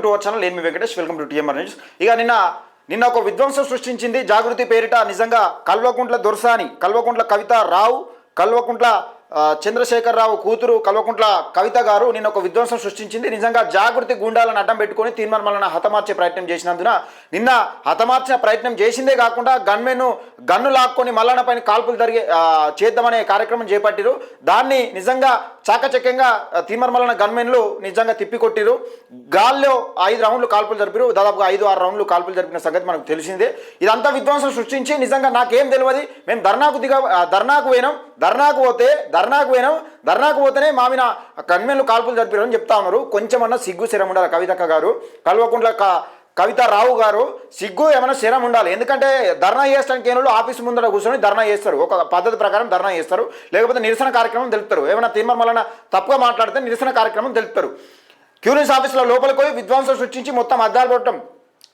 Welcome to our channel నేను Venkatesh welcome to TMR news ఇక నిన్న నిన్న ఒక విధ్వంసం సృష్టించింది జాగృతి పేరిట నిజంగా కల్వకుంట్ల దొరసాని కల్వకుంట్ల కవిత రావు కల్వకుంట్ల చంద్రశేఖరరావు చంద్రశేఖర్ రావు కూతురు కల్వకుంట్ల కవిత గారు నిన్న ఒక విధ్వంసం సృష్టించింది. నిజంగా జాగృతి గుండాలను అడ్డం పెట్టుకుని తీర్మానం హతమార్చే ప్రయత్నం చేసినందున నిన్న హతమార్చిన ప్రయత్నం చేసిందే కాకుండా గన్మెన్ గన్ను లాక్కొని మల్లన్న పైన కాల్పులు జరిగే చేద్దామనే కార్యక్రమం చేపట్టారు. దాన్ని నిజంగా చాకచక్యంగా తీర్మార్ గన్మెన్లు నిజంగా తిప్పికొట్టిరు గాల్లో ఐదు రౌండ్లు కాల్పులు జరిపారు దాదాపుగా ఐదు ఆరు రౌండ్లు కాల్పులు జరిపిన సంగతి మనకు తెలిసిందే. ఇదంతా విధ్వంసం సృష్టించి నిజంగా నాకేం తెలియదు. మేము ధర్నాకు దిగ ఆ, ధర్నాకు పోయినాం. ధర్నాకు పోతే ధర్నాకు పోయినాం. ధర్నాకు పోతేనే మామిన గన్మెన్లు కాల్పులు జరిపారు అని చెప్తా ఉన్నారు. కొంచెమన్నా సిగ్గు శరం ఉండాలి కవితక్క గారు. కల్వకుంట్ల కవిత రావు గారు సిగ్గు ఏమైనా శరం ఉండాలి. ఎందుకంటే ధర్నా చేసడానికి ఏనులు ఆఫీస్ ముందర కూర్చొని ధర్నా చేస్తారు. ఒక పద్ధతి ప్రకారం ధర్నా చేస్తారు. లేకపోతే నిరసన కార్యక్రమం తెలుపుతారు. ఏమైనా తీర్మానం తప్పుగా మాట్లాడితే నిరసన కార్యక్రమం తెలుపుతారు. క్యూరియన్స్ ఆఫీస్లో లోపలికి పోయి విద్వాంసం సృష్టించి మొత్తం అద్దాలు కొట్టడం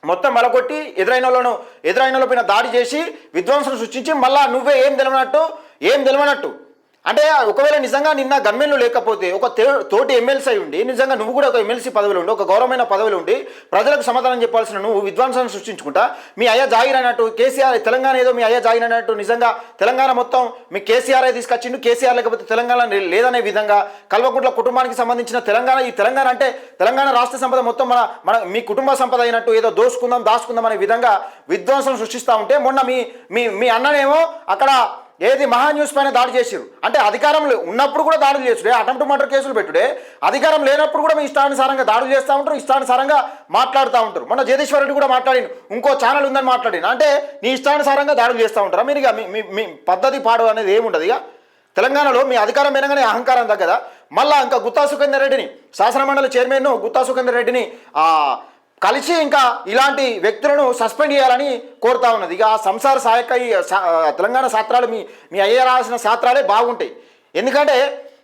మొత్తం మలకొట్టి ఎదురైన వాళ్ళను ఎదురైన వాళ్ళ పైన దాడి చేసి విధ్వంసం సృష్టించి మళ్ళా నువ్వే ఏం తెలియనట్టు ఏం తెలియనట్టు అంటే ఒకవేళ నిజంగా నిన్న గన్మెన్లు లేకపోతే ఒక తోటి ఎమ్మెల్సీ అయి ఉండి నిజంగా నువ్వు కూడా ఒక ఎమ్మెల్సీ పదవిలో ఉండి ఒక గౌరవమైన పదవిలో ఉండి ప్రజలకు సమాధానం చెప్పాల్సిన నువ్వు విద్వాంసాన్ని సృష్టించుకుంటా మీ అయ్యా జాగిర్ అన్నట్టు కేసీఆర్ తెలంగాణ ఏదో మీ అయ్యా జాగిర్ అన్నట్టు నిజంగా తెలంగాణ మొత్తం మీ కేసీఆర్ తీసుకొచ్చిండు కేసీఆర్ లేకపోతే తెలంగాణ లేదనే విధంగా కల్వకుంట్ల కుటుంబానికి సంబంధించిన తెలంగాణ ఈ తెలంగాణ అంటే తెలంగాణ రాష్ట్ర సంపద మొత్తం మన మన మీ కుటుంబ సంపద అయినట్టు ఏదో దోసుకుందాం దాచుకుందాం అనే విధంగా విధ్వంసం సృష్టిస్తూ ఉంటే మొన్న మీ మీ మీ అన్ననేమో అక్కడ ఏది మహా న్యూస్ పైన దాడి చేసిరు అంటే అధికారం లే- ఉన్నప్పుడు కూడా దాడులు చేసుడే అటెంప్ట్ మర్డర్ కేసులు పెట్టుడే? అధికారం లేనప్పుడు కూడా మీ ఇష్టానుసారంగా దాడులు చేస్తూ ఉంటారు ఇష్టానుసారంగా మాట్లాడుతూ ఉంటారు. మొన్న జగదీశ్వర రెడ్డి కూడా మాట్లాడిను ఇంకో ఛానల్ ఉందని మాట్లాడిను అంటే నీ ఇష్టానుసారంగా దాడులు చేస్తూ ఉంటారా? మీరు ఇక మీ- మీ పద్ధతి పాడు అనేది ఏముండదు ఇక. తెలంగాణలో మీ అధికారం వినగానే అహంకారం తగ్గదా? మళ్ళా ఇంకా గుత్తా సుఖేందర్ రెడ్డిని శాసనమండలి చైర్మన్ గుత్తా సుఖేందర్ రెడ్డిని కలిసి ఇంకా ఇలాంటి వ్యక్తులను సస్పెండ్ చేయాలని కోరుతా ఉన్నది. ఇక ఆ సంసార సహాయక సా- తెలంగాణ శాస్త్రాలు మీ మీ అయ్యే రాసిన శాస్త్రాలే బాగుంటాయి. ఎందుకంటే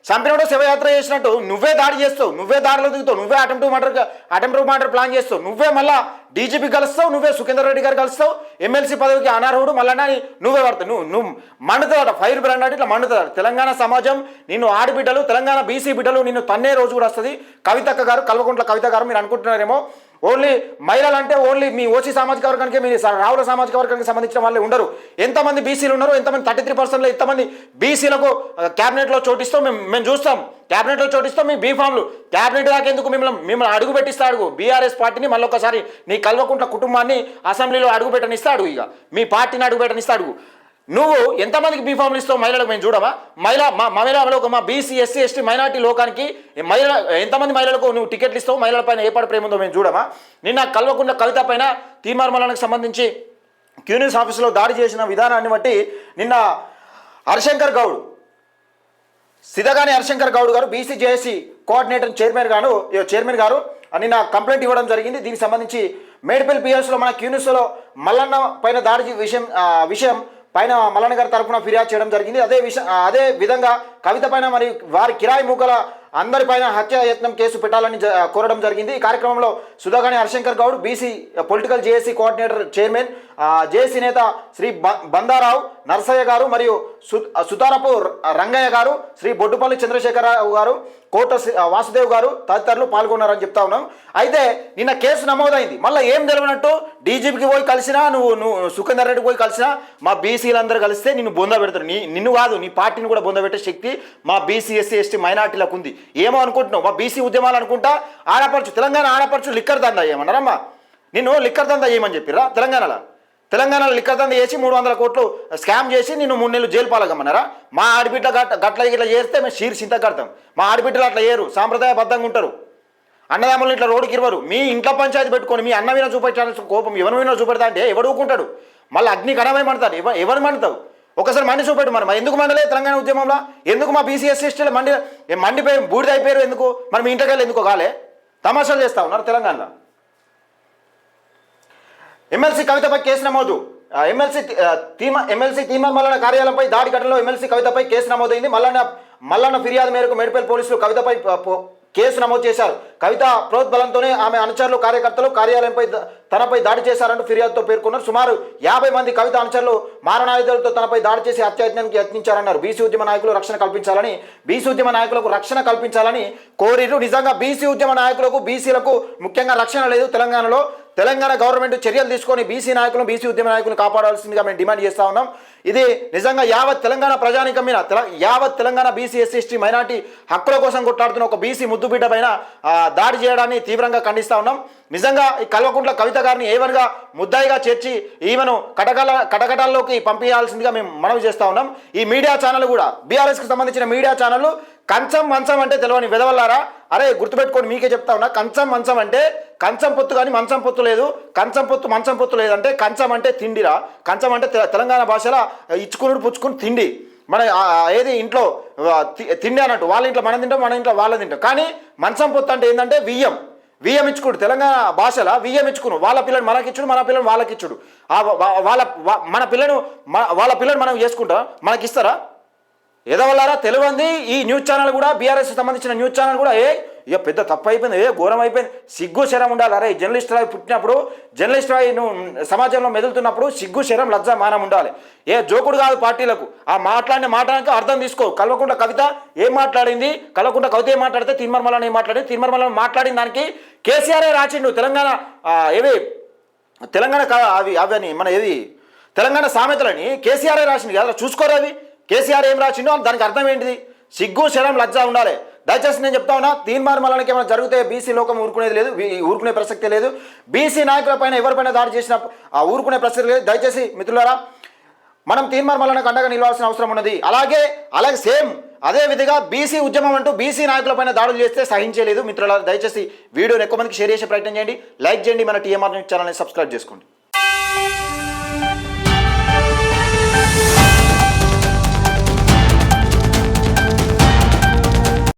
చంపినప్పుడు శివయాత్ర చేసినట్టు నువ్వే దాడి చేస్తావు నువ్వే దాడిలో దిగుతావు నువ్వే attempt murder attempt murder plan చేస్తావు నువ్వే మళ్ళా డీజీపీ కలుస్తావు నువ్వే సుఖేందర్ రెడ్డి గారు కలుస్తావు ఎమ్మెల్సీ పదవికి అనర్హుడు మళ్ళీ నువ్వే పడతావు. నువ్వు నువ్వు మండుతాడట ఫైర్ బ్రాండ్ అంటే ఇట్లా మండుతాడు తెలంగాణ సమాజం నిన్ను ఆడబిడ్డలు తెలంగాణ బీసీ బిడ్డలు నిన్ను తన్నే రోజు కూడా వస్తుంది. కవితక్క గారు కల్వకుంట్ల కవిత గారు మీరు అనుకుంటున్నారేమో ఓన్లీ మహిళలు అంటే ఓన్లీ మీ ఓసీ సామాజిక వర్గానికి మీ రావుల సామాజిక వర్గానికి సంబంధించిన వాళ్ళే ఉండరు. ఎంతమంది బీసీలు ఉన్నారు ఎంతమంది థర్టీ త్రీ పర్సెంట్లో ఎంతమంది బీసీలకు క్యాబినెట్లో చోటిస్తూ మేము మేము చూస్తాం. క్యాబినెట్లో చోటిస్తాం మీ బీఫామ్లు క్యాబినెట్ దాకా ఎందుకు మిమ్మల్ని మిమ్మల్ని అడుగు పెట్టిస్తా అడుగు. బీఆర్ఎస్ పార్టీని మళ్ళీ ఒకసారి నీ కల్వకుంట్ల కుటుంబాన్ని అసెంబ్లీలో అడుగు పెట్టనిస్తా అడుగు ఇక. మీ పార్టీని అడుగు పెట్టనిస్తా అడుగు. నువ్వు ఎంతమందికి బీఫామ్లు ఇస్తావు? మహిళలకు మేము చూడమా మహిళ మా మహిళలకు మా బీసీ ఎస్సీ ఎస్టీ మైనార్టీ లోకానికి మహిళ ఎంతమంది మహిళలకు నువ్వు టికెట్లు ఇస్తావు? మహిళల పైన ఏ ప్రేమ ఉందో మేము చూడమా నిన్న కల్వకుండ కవిత పైన తీర్మార్మలానికి సంబంధించి క్యూనిస్ ఆఫీసులో దాడి చేసిన విధానాన్ని బట్టి నిన్న హరిశంకర్ గౌడ్ సిద్ధగాని హరిశంకర్ గౌడ్ గారు బీసీ జేఏసీ కోఆర్డినేటర్ చైర్మన్ గారు చైర్మన్ గారు అని నా కంప్లైంట్ ఇవ్వడం జరిగింది. దీనికి సంబంధించి మేడిపల్లి పిఎస్లో మన క్యూనిస్లో మల్లన్న పైన దాడి విషయం విషయం పైన మల్లన్న గారి తరఫున ఫిర్యాదు చేయడం జరిగింది. అదే విషయం అదే విధంగా కవిత పైన మరి వారి కిరాయి మూకల అందరిపైన హత్య యత్నం కేసు పెట్టాలని కోరడం జరిగింది. ఈ కార్యక్రమంలో Sudhagani Harishankar Goud BC political JAC coordinator chairman JAC నేత శ్రీ బ- బందారావు నరసయ్య గారు మరియు సు- సుతారపు రంగయ్య గారు శ్రీ బొడ్డుపల్లి చంద్రశేఖరరావు గారు కోట శ్రీ- వాసుదేవ్ గారు తదితరులు పాల్గొన్నారని చెప్తా ఉన్నాం. అయితే నిన్న కేసు నమోదైంది. మళ్ళీ ఏం జరిగినట్టు డీజీపీకి పోయి కలిసినా నువ్వు నువ్వు సుఖేందర్ రెడ్డికి పోయి కలిసినా మా బీసీలందరూ కలిస్తే నిన్ను బొంద పెడతారు. నీ నిన్ను కాదు నీ పార్టీని కూడా బొంద పెట్టే శక్తి మా బీసీ ఎస్సీ ఎస్టీ మైనార్టీలకు ఉంది. ఏమో అనుకుంటున్నావు? మా బీసీ ఉద్యమాలు అనుకుంటా ఆడపడుచు తెలంగాణ ఆడపడుచు లిక్కర్ దందా ఏమన్నారమ్మా? నిన్ను లిక్కర్ దందా ఏమని చెప్పిరా తెలంగాణలో? తెలంగాణలో లిక్కర్ దంద చేసి మూడు వందల కోట్లు స్కామ్ చేసి నిన్ను మూడు నెలలు జైలు పాలగమ్మన్నారా? మా ఆడబిడ్డ గట్ల గట్ల ఇట్లా చేస్తే మేము షీర్ చింత కడతాం. మా ఆడబిడ్డలు అట్లా చేయరు సాంప్రదాయబద్ధంగా ఉంటారు. అన్నదమ్ములు ఇట్లా రోడ్డుకి ఇరవరు. మీ ఇంట్లో పంచాయతీ పెట్టుకొని మీ అన్న మీద చూపెట్టాల్సిన కోపం ఎవరి మీద చూపెడతా అంటే ఎవడు ఊకుంటాడు? మళ్ళీ అగ్ని గణమే మండుతాడు ఎవరు మండుతావు ఒకసారి మండి చూపెట్టు మరి. ఎందుకు మండలే తెలంగాణ ఉద్యమంలో? ఎందుకు మా బీసీ ఎస్సీ ఎస్టీలు మండి మండిపోయి బూడిద అయిపోయారు ఎందుకు? మరి మీ ఎందుకు కాలే? తమాషాలు చేస్తా ఉన్నారు తెలంగాణలో. ఎమ్మెల్సీ కవితపై కేసు నమోదు. ఎమ్మెల్సీ తీమ ఎమ్మెల్సీ తీమర్ మల్లన్న కార్యాలయంపై దాడి ఘటనలో ఎమ్మెల్సీ కవితపై కేసు నమోదైంది. మల్లన్న మల్లన్న ఫిర్యాదు మేరకు మెడిపల్ పోలీసులు కవితపై పో- కేసు నమోదు చేశారు. కవిత ప్రోద్బలంతోనే ఆమె అనుచరులు కార్యకర్తలు కార్యాలయంపై తనపై దాడి చేశారంటూ ఫిర్యాదుతో పేర్కొన్నారు. సుమారు యాభై మంది కవిత అనుచరులు మారణాయుధాలతో తనపై దాడి చేసి హత్యాయత్నానికి యత్నించారన్నారు. బీసీ ఉద్యమ నాయకులు రక్షణ కల్పించాలని బీసీ ఉద్యమ నాయకులకు రక్షణ కల్పించాలని కోరిరు నిజంగా బీసీ ఉద్యమ నాయకులకు బీసీలకు ముఖ్యంగా రక్షణ లేదు తెలంగాణలో. తెలంగాణ గవర్నమెంట్ చర్యలు తీసుకొని బీసీ నాయకులను బీసీ ఉద్యమ నాయకులను కాపాడాల్సిందిగా మేము డిమాండ్ చేస్తా ఉన్నాం. ఇది నిజంగా యావత్ తెలంగాణ ప్రజానికం మీద తెల యావత్ Telangana BC SC ST minority హక్కుల కోసం కొట్లాడుతున్న ఒక బీసీ ముద్దుబిడ్డ పైన దాడి చేయడాన్ని తీవ్రంగా ఖండిస్తా ఉన్నాం. నిజంగా ఈ కల్వకుంట్ల కవిత గారిని ఏవన్గా ముద్దాయిగా చేర్చి ఈమెను కటకల కటకటాల్లోకి పంపించాల్సిందిగా మేము మనవి చేస్తా ఉన్నాం. ఈ మీడియా ఛానల్ కూడా బీఆర్ఎస్కి సంబంధించిన మీడియా ఛానల్ కంచం మంచం అంటే తెలియని విధవల్లారా అరే గుర్తుపెట్టుకోండి మీకే చెప్తా ఉన్నా. కంచం మంచం అంటే కంచం పొత్తు కానీ మంచం పొత్తు లేదు. కంచం పొత్తు మంచం పొత్తు లేదంటే కంచం అంటే తిండిరా. కంచం అంటే తెలంగాణ భాషలో ఇచ్చుకునుడు పుచ్చుకుని తిండి. మన ఏది ఇంట్లో తి- తిండి అన్నట్టు. వాళ్ళ ఇంట్లో మనం తింటాం మన ఇంట్లో వాళ్ళ తింటాం. కానీ మంచం పొత్తు అంటే ఏంటంటే బియ్యం వియ్యం ఇచ్చుకుడు తెలంగాణ భాషలో వియ్యం ఇచ్చుకును. వాళ్ళ పిల్లని మనకిచ్చుడు మన పిల్లని వాళ్ళకి ఇచ్చుడు. వాళ్ళ మన పిల్లను వాళ్ళ పిల్లని మనం చేసుకుంటాం. మనకిస్తారా ఎదవల్లారా? తెలియంది ఈ న్యూస్ ఛానల్ కూడా బీఆర్ఎస్ సంబంధించిన న్యూస్ ఛానల్ కూడా ఏ ఇక పెద్ద తప్పు అయిపోయింది ఏ ఘోరం అయిపోయింది సిగ్గు శరం ఉండాలి అరే జర్నలిస్ట్ రాయి పుట్టినప్పుడు జర్నలిస్ట్ రాయి నువ్వు సమాజంలో మెదులుతున్నప్పుడు సిగ్గు శరం లజ్జ మానం ఉండాలి. ఏ జోకుడు కాదు పార్టీలకు. ఆ మాట్లాడిన మాట్లాడానికి అర్థం తీసుకో. కల్వకుంట కవిత ఏం మాట్లాడింది? కల్వకుంట కవిత ఏం మాట్లాడితే తిన్మర్మలని ఏం మాట్లాడింది? తిన్మర్మలని మాట్లాడిన దానికి కేసీఆర్ రాచిండు తెలంగాణ ఏవి? తెలంగాణ కా- అవి అవని మన ఏది? తెలంగాణ సామెతలని కేసీఆర్ రాసింది కదా చూసుకోరు అవి? కేసీఆర్ ఏం రాసిండో దానికి అర్థం ఏంటిది? సిగ్గు శరం లజ్జ ఉండాలి. దయచేసి నేను చెప్తా ఉన్నా తీర్మాన మల్లకి ఏమైనా జరిగితే బీసీ లోకం ఊరుకునేది లేదు ఊరుకునే ప్రసక్తి లేదు. బీసీ నాయకుల పైన ఎవరిపైన దాడి చేసిన ఆ ఊరుకునే ప్రసక్తి లేదు. దయచేసి మిత్రులారా మనం తీర్మాన మరణకు అండగా నిలవాల్సిన అవసరం ఉన్నది. అలాగే అలాగే సేమ్ అదే విధంగా బీసీ ఉద్యమం అంటూ బీసీ నాయకులపైన దాడులు చేస్తే సహించలేదు మిత్రులారా. దయచేసి వీడియోని ఎక్కువ మందికి షేర్ చేసే ప్రయత్నం చేయండి. లైక్ చేయండి మన టీఎంఆర్ న్యూస్ ఛానల్ని సబ్స్క్రైబ్ చేసుకోండి.